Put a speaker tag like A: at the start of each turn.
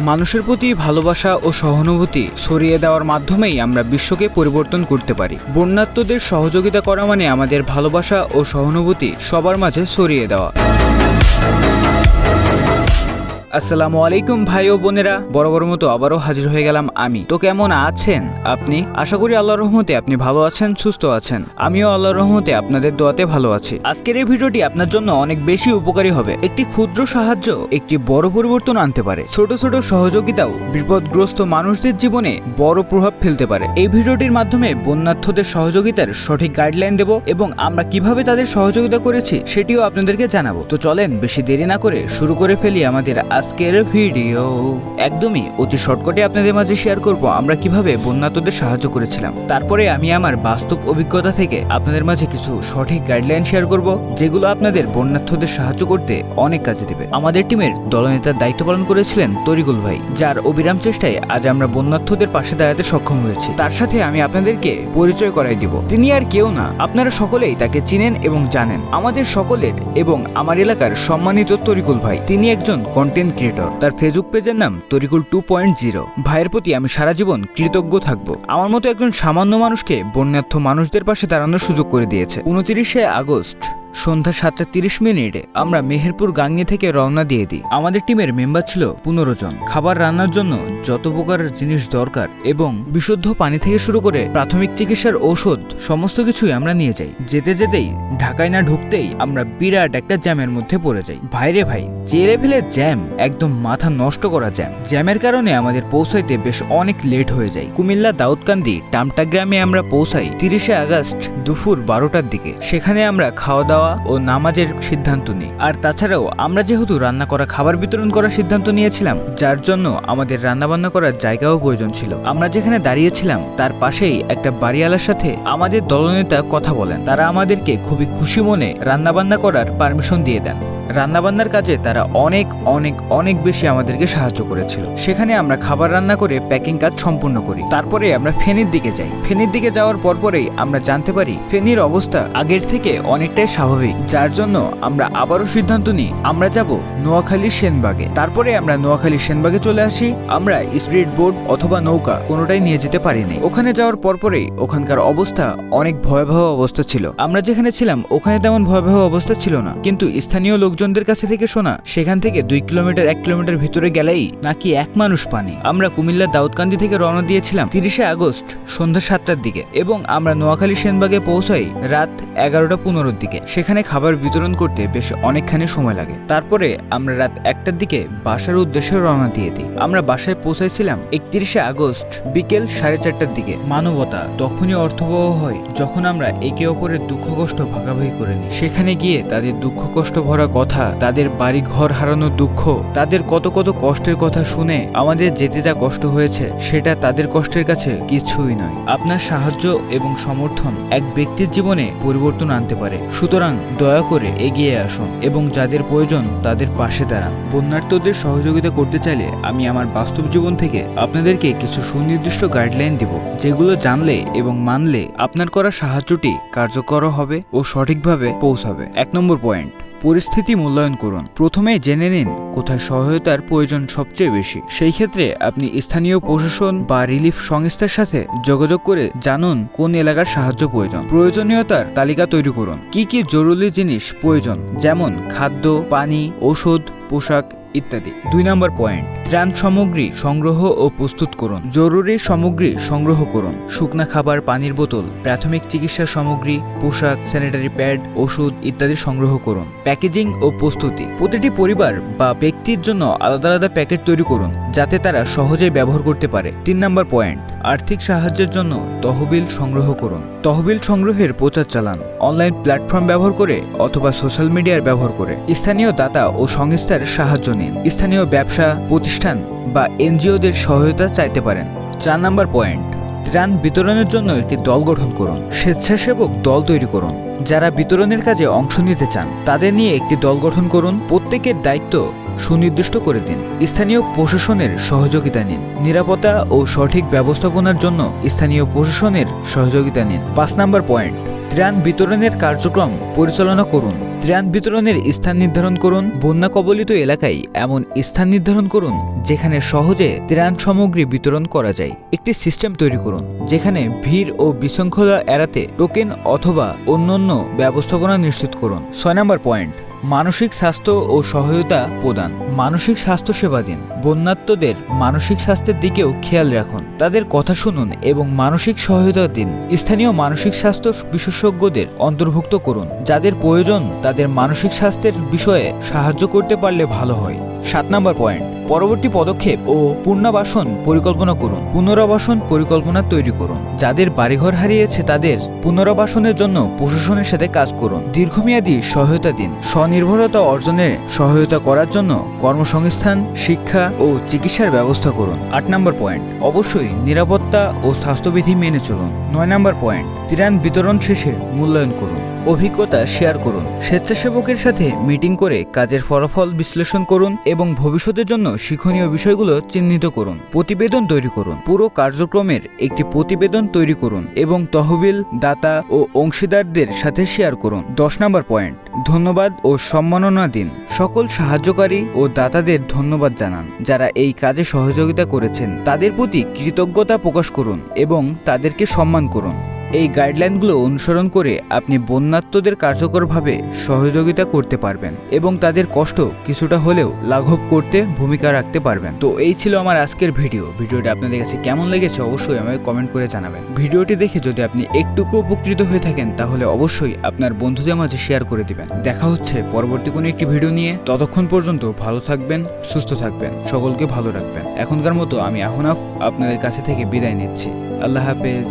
A: মানুষের প্রতি ভালোবাসা ও সহানুভূতি ছড়িয়ে দেওয়ার মাধ্যমেই আমরা বিশ্বকে পরিবর্তন করতে পারি। বন্যাত্মদের সহযোগিতা করা মানে আমাদের ভালোবাসা ও সহানুভূতি সবার মাঝে ছড়িয়ে দেওয়া। আসসালামু আলাইকুম ভাই ও বোনেরা। বড় মতো আবারও হাজির হয়ে গেলাম আমি। তো কেমন আছেন আপনি? আশা করি আল্লাহর রহমতে আপনি ভালো আছেন, সুস্থ আছেন। আমিও আল্লাহর রহমতে আপনাদের দোয়াতে ভালো আছি। আজকের এই ভিডিওটি আপনার জন্য অনেক বেশি উপকারী হবে। একটি ক্ষুদ্র সাহায্য একটি বড় পরিবর্তন আনতে পারে। ছোট ছোট সহযোগিতাও বিপদগ্রস্ত মানুষদের জীবনে বড় প্রভাব ফেলতে পারে। এই ভিডিওটির মাধ্যমে বন্যার্থদের সহযোগিতার সঠিক গাইডলাইন দেব এবং আমরা কীভাবে তাদের সহযোগিতা করেছি সেটিও আপনাদেরকে জানাব। তো চলেন বেশি দেরি না করে শুরু করে ফেলি আমাদের আজকের ভিডিও। একদমই, অতি শর্টকাটে আপনাদের মাঝে শেয়ার করব, আমরা কীভাবে বন্যার্থদের সাহায্য করেছিলাম। তারপরে আমি আমার বাস্তব অভিজ্ঞতা থেকে আপনাদের মাঝে কিছু সঠিক গাইডলাইন শেয়ার করব, যেগুলো আপনাদের বন্যার্থদের সাহায্য করতে অনেক কাজে দেবে। আমাদের টিমের দলনেতার দায়িত্ব পালন করেছিলেন তরিকুল ভাই, যার অবিরাম চেষ্টায় আজ আমরা বন্যার্থদের পাশে দাঁড়াতে সক্ষম হয়েছি। তার সাথে আমি আপনাদেরকে পরিচয় করাই দিব। তিনি আর কেউ না, আপনারা সকলেই তাকে চিনেন এবং জানেন। আমাদের সকলের এবং আমার এলাকার সম্মানিত তরিকুল ভাই, তিনি একজন কন্টেন্ট ক্রিয়েটর তার ফেসবুক পেজের নাম তরিকুল টু পয়েন্ট জিরো ভাইয়ের প্রতি আমি সারা জীবন কৃতজ্ঞ থাকব। আমার মতো একজন সামান্য মানুষকে বন্যার্থ মানুষদের পাশে দাঁড়ানোর সুযোগ করে দিয়েছে। উনতিরিশে আগস্ট সন্ধ্যা সাতটা তিরিশ মিনিটে আমরা মেহেরপুর গাঙ্গি থেকে রওনা দিয়ে দিই। আমাদের টিমের মেম্বার ছিল পনেরো জন। খাবার রান্নার জন্য যত প্রকার জিনিস দরকার এবং বিশুদ্ধ পানি থেকে শুরু করে প্রাথমিক চিকিৎসার ঔষধ, সমস্ত কিছুই আমরা নিয়ে যাই। যেতে যেতেই ঢাকায় না ঢুকতেই আমরা বিরাট একটা জ্যামের মধ্যে পড়ে যাই। ভাইরে ভাই, যে লেভেলের জ্যাম, একদম মাথা নষ্ট করা জ্যাম। জ্যামের কারণে আমাদের পৌঁছাইতে বেশ অনেক লেট হয়ে যায়। কুমিল্লা দাউদকান্দি টামটা গ্রামে আমরা পৌঁছাই তিরিশে আগস্ট দুপুর বারোটার দিকে। সেখানে আমরা খাওয়া দাওয়া ও নামাজের সিদ্ধান্ত নিই। আর তাছাড়াও আমরা যেহেতু রান্না করা, খাবার বিতরণ করার সিদ্ধান্ত নিয়েছিলাম, যার জন্য আমাদের রান্নাবান্না করার জায়গাও প্রয়োজন ছিল। আমরা যেখানে দাঁড়িয়েছিলাম, তার পাশেই একটা বাড়িওয়ালার সাথে আমাদের দলনেতা কথা বলেন। তারা আমাদেরকে খুবই খুশি মনে রান্নাবান্না করার পারমিশন দিয়ে দেন। রান্নাবান্নার কাজে তারা অনেক অনেক অনেক বেশি আমাদেরকে সাহায্য করেছিল। সেখানে আমরা খাবার রান্না করে প্যাকিং কাজ সম্পূর্ণ করি। তারপরে আমরা ফেনীর দিকে যাই। ফেনীর দিকে যাওয়ার পরপরেই আমরা জানতে পারি ফেনীর অবস্থা আগের থেকে অনেকটাই স্বাভাবিক। যার জন্য আমরা আবারও সিদ্ধান্ত নিই, আমরা যাব নোয়াখালী সেনবাগে। তারপরে আমরা নোয়াখালী সেনবাগে চলে আসি। আমরা স্পিড বোট অথবা নৌকা কোনোটাই নিয়ে যেতে পারিনি। ওখানে যাওয়ার পরপরেই ওখানকার অবস্থা অনেক ভয়াবহ অবস্থা ছিল। আমরা যেখানে ছিলাম, ওখানে তেমন ভয়াবহ অবস্থা ছিল না। কিন্তু স্থানীয় লোকজনদের কাছে থেকে শোনা, সেখান থেকে দুই কিলোমিটার, এক কিলোমিটার ভিতরে গেলেই নাকি এক মানুষ পানি। আমরা কুমিল্লার দাউদকান্দি থেকে রওনা দিয়েছিলাম তিরিশে আগস্ট, সন্ধ্যা সাতটার দিকে এবং আমরা নোয়াখালী সেনবাগে পৌঁছাই রাত এগারোটা পনেরোর দিকে। সেখানে খাবার বিতরণ করতে বেশ অনেকখানি সময় লাগে। তারপরে আমরা রাত একটার দিকে বাসার উদ্দেশ্যে রওনা দিয়ে দিই। আমরা বাসায় পৌঁছাইছিলাম একত্রিশে আগস্ট, বিকেল সাড়ে চারটার দিকে। মানবতা তখনই অর্থবহ হয় যখন আমরা একে অপরের দুঃখ কষ্ট ভাগাভাগি করে নিই। সেখানে গিয়ে তাদের দুঃখ কষ্ট ভরা কথা তাদের বাড়ি ঘর হারানোর দুঃখ, তাদের কত কত কষ্টের কথা শুনে আমাদের যেতে যা কষ্ট হয়েছে, সেটা তাদের কষ্টের কাছে কিছুই নয়। আপনার সাহায্য এবং সমর্থন এক ব্যক্তির জীবনে পরিবর্তন আনতে পারে। সুতরাং দয়া করে এগিয়ে আসুন এবং যাদের প্রয়োজন তাদের পাশে দাঁড়ান। বন্যার্থদের সহযোগিতা করতে চাইলে আমি আমার বাস্তব জীবন থেকে আপনাদেরকে কিছু সুনির্দিষ্ট গাইডলাইন দিব, যেগুলো জানলে এবং মানলে আপনার করা সাহায্যটি কার্যকর হবে ও সঠিকভাবে পৌঁছাবে। এক নম্বর পয়েন্ট। পরিস্থিতি মূল্যায়ন করুন। প্রথমে জেনে নিন কোথায় সহায়তার প্রয়োজন সবচেয়ে বেশি। সেই ক্ষেত্রে আপনি স্থানীয় প্রশাসন বা রিলিফ সংস্থার সাথে যোগাযোগ করে জানুন কোন এলাকার সাহায্য প্রয়োজন। প্রয়োজনীয়তার তালিকা তৈরি করুন। কি কি জরুরি জিনিস প্রয়োজন? যেমন খাদ্য, পানি ওষুধ পোশাক ইত্যাদি। দুই নম্বর পয়েন্ট ত্রাণ সামগ্রী সংগ্রহ ও প্রস্তুত করুন। জরুরি সামগ্রী সংগ্রহ করুন। শুকনা খাবার, পানির বোতল, প্রাথমিক চিকিৎসা সামগ্রী, পোশাক স্যানিটারি প্যাড ওষুধ ইত্যাদি সংগ্রহ করুন। প্যাকেজিং ও প্রস্তুতি, প্রতিটি পরিবার বা ব্যক্তির জন্য আলাদা আলাদা প্যাকেট তৈরি করুন, যাতে তারা সহজেই ব্যবহার করতে পারে। তিন নম্বর পয়েন্ট আর্থিক সাহায্যের জন্য তহবিল সংগ্রহ করুন। তহবিল সংগ্রহের প্রচার চালান অনলাইন প্ল্যাটফর্ম ব্যবহার করে অথবা সোশ্যাল মিডিয়ার ব্যবহার করে। স্থানীয় দাতা ও সংস্থার সাহায্য নিন। স্থানীয় ব্যবসা, প্রতিষ্ঠান বা এনজিওদের সহায়তা চাইতে পারেন। চার নাম্বার পয়েন্ট, ত্রাণ বিতরণের জন্য একটি দল গঠন করুন। স্বেচ্ছাসেবক দল তৈরি করুন। যারা বিতরণের কাজে অংশ নিতে চান, তাদের নিয়ে একটি দল গঠন করুন। প্রত্যেকের দায়িত্ব সুনির্দিষ্ট করে দিন। স্থানীয় প্রশাসনের সহযোগিতা নিন। নিরাপত্তা ও সঠিক ব্যবস্থাপনার জন্য স্থানীয় প্রশাসনের সহযোগিতা নিন। পাঁচ নম্বর পয়েন্ট, ত্রাণ বিতরণের কার্যক্রম পরিচালনা করুন। ত্রাণ বিতরণের স্থান নির্ধারণ করুন। বন্যা কবলিত এলাকায় এমন স্থান নির্ধারণ করুন, যেখানে সহজে ত্রাণ সামগ্রী বিতরণ করা যায়। একটি সিস্টেম তৈরি করুন, যেখানে ভিড় ও বিশৃঙ্খলা এড়াতে টোকেন অথবা অন্যান্য ব্যবস্থাপনা নিশ্চিত করুন। ছয় নম্বর পয়েন্ট মানসিক স্বাস্থ্য ও সহায়তা প্রদান। মানসিক স্বাস্থ্য সেবা দিন। বন্যাত্মদের মানসিক স্বাস্থ্যের দিকেও খেয়াল রাখুন। তাদের কথা শুনুন এবং মানসিক সহায়তা দিন। স্থানীয় মানসিক স্বাস্থ্য বিশেষজ্ঞদের অন্তর্ভুক্ত করুন। যাদের প্রয়োজন, তাদের মানসিক স্বাস্থ্যের বিষয়ে সাহায্য করতে পারলে ভালো হয়। সাত নম্বর পয়েন্ট। পরবর্তী পদক্ষেপ ও পুনর্বাসন পরিকল্পনা করুন। পুনরাবাসন পরিকল্পনা তৈরি করুন। যাদের বাড়িঘর হারিয়েছে তাদের পুনরাবাসনের জন্য প্রশাসনের সাথে কাজ করুন। দীর্ঘমেয়াদী সহায়তা দিন। স্বনির্ভরতা অর্জনে সহায়তা করার জন্য কর্মসংস্থান, শিক্ষা ও চিকিৎসার ব্যবস্থা করুন। আট নম্বর পয়েন্ট। অবশ্যই নিরাপত্তা ও স্বাস্থ্যবিধি মেনে চলুন। নয় নম্বর পয়েন্ট। ত্রাণ বিতরণ শেষে মূল্যায়ন করুন। অভিজ্ঞতা শেয়ার করুন। স্বেচ্ছাসেবকের সাথে মিটিং করে কাজের ফলাফল বিশ্লেষণ করুন এবং ভবিষ্যতের জন্য শিক্ষণীয় বিষয়গুলো চিহ্নিত করুন। প্রতিবেদন তৈরি করুন। পুরো কার্যক্রমের একটি প্রতিবেদন তৈরি করুন এবং তহবিল, দাতা ও অংশীদারদের সাথে শেয়ার করুন। দশ নম্বর পয়েন্ট, ধন্যবাদ ও সম্মাননা দিন। সকল সাহায্যকারী ও দাতাদের ধন্যবাদ জানান। যারা এই কাজে সহযোগিতা করেছেন, তাদের প্রতি কৃতজ্ঞতা প্রকাশ করুন এবং তাদেরকে সম্মান করুন। এই গাইডলাইনগুলো অনুসরণ করে আপনি বন্যাত্মদের কার্যকরভাবে সহযোগিতা করতে পারবেন এবং তাদের কষ্ট কিছুটা হলেও লাঘব করতে ভূমিকা রাখতে পারবেন। তো এই ছিল আমার আজকের ভিডিও। ভিডিওটি আপনাদের কাছে কেমন লেগেছে অবশ্যই আমাকে কমেন্ট করে জানাবেন। ভিডিওটি দেখে যদি আপনি একটুকু উপকৃত হয়ে থাকেন, তাহলে অবশ্যই আপনার বন্ধুদের মাঝে শেয়ার করে দিবেন। দেখা হচ্ছে পরবর্তী কোনো একটি ভিডিও নিয়ে। ততক্ষণ পর্যন্ত ভালো থাকবেন, সুস্থ থাকবেন, সকলকে ভালো রাখবেন। এখনকার মতো আমি আহনাফ আপনাদের কাছে থেকে বিদায় নিচ্ছি। আল্লাহ হাফেজ।